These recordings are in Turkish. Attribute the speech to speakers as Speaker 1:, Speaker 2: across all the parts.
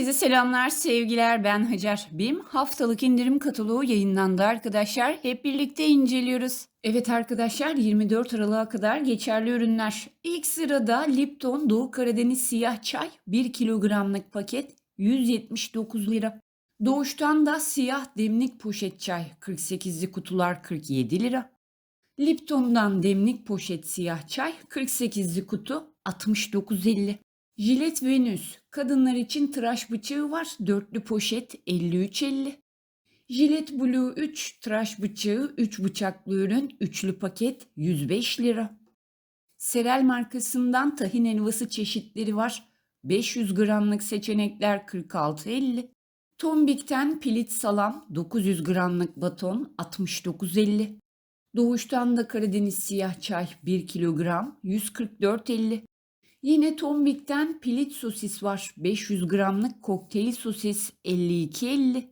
Speaker 1: Herkese selamlar, sevgiler. Ben Hacer. BİM haftalık indirim kataloğu yayınlandı arkadaşlar. Hep birlikte inceliyoruz. Evet arkadaşlar 24 Aralık'a kadar geçerli ürünler. İlk sırada Lipton Doğu Karadeniz Siyah Çay 1 kilogramlık paket 179 lira. Doğuştan da siyah demlik poşet çay 48'li kutular 47 lira. Lipton'dan demlik poşet siyah çay 48'li kutu 69.50. Jilet Venüs kadınlar için tıraş bıçağı var. Dörtlü poşet 53.50. Jilet Blue 3 tıraş bıçağı 3 bıçaklı ürün üçlü paket 105 lira. Serel markasından tahin helvası çeşitleri var. 500 gramlık seçenekler 46.50. Tombik'ten pilit salam 900 gramlık baton 69.50. Doğuştan da Karadeniz siyah çay 1 kilogram 144.50. Yine Tombik'ten pilit sosis var. 500 gramlık kokteyl sosis 52.50.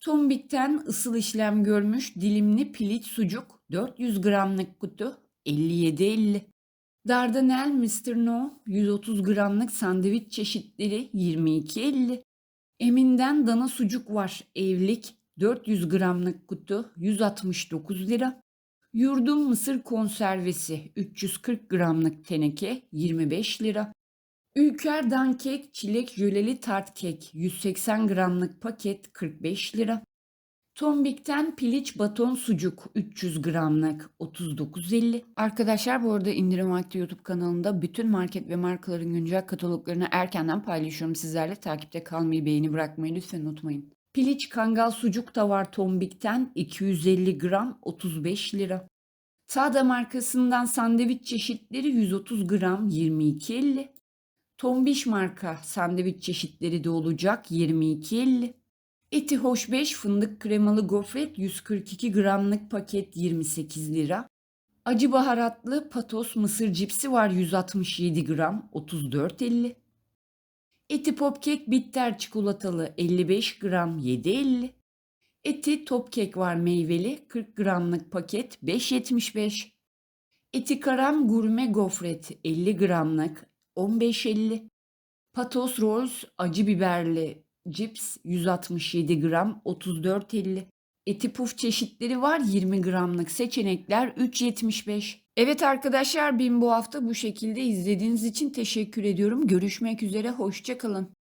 Speaker 1: Tombik'ten ısıl işlem görmüş dilimli pilit sucuk 400 gramlık kutu 57.50. Dardanel Mr. No 130 gramlık sandviç çeşitleri 22.50. Emin'den dana sucuk var. Evlik 400 gramlık kutu 169 lira. Yurdum mısır konservesi 340 gramlık teneke 25 lira. Ülker Dankek çilek jöleli tart kek 180 gramlık paket 45 lira. Tombik'ten piliç baton sucuk 300 gramlık 39.50. Arkadaşlar bu arada indirim vakti YouTube kanalında bütün market ve markaların güncel kataloglarını erkenden paylaşıyorum sizlerle. Takipte kalmayı, beğeni bırakmayı lütfen unutmayın. Piliç kangal sucuk da var Tombik'ten 250 gram 35 lira. Sada markasından sandviç çeşitleri 130 gram 22.50. Tombiş marka sandviç çeşitleri de olacak 22.50. Eti hoş 5 fındık kremalı gofret 142 gramlık paket 28 lira. Acı baharatlı patos mısır cipsi var 167 gram 34.50. Eti popkek bitter çikolatalı 55 gram 7.50. Eti top kek var meyveli 40 gramlık paket 5.75. Eti karam gurme gofret 50 gramlık 15.50. Patos rolls acı biberli cips 167 gram 34.50. Eti puf çeşitleri var 20 gramlık seçenekler 3.75. Evet arkadaşlar BİM bu hafta bu şekilde izlediğiniz için teşekkür ediyorum. Görüşmek üzere hoşçakalın.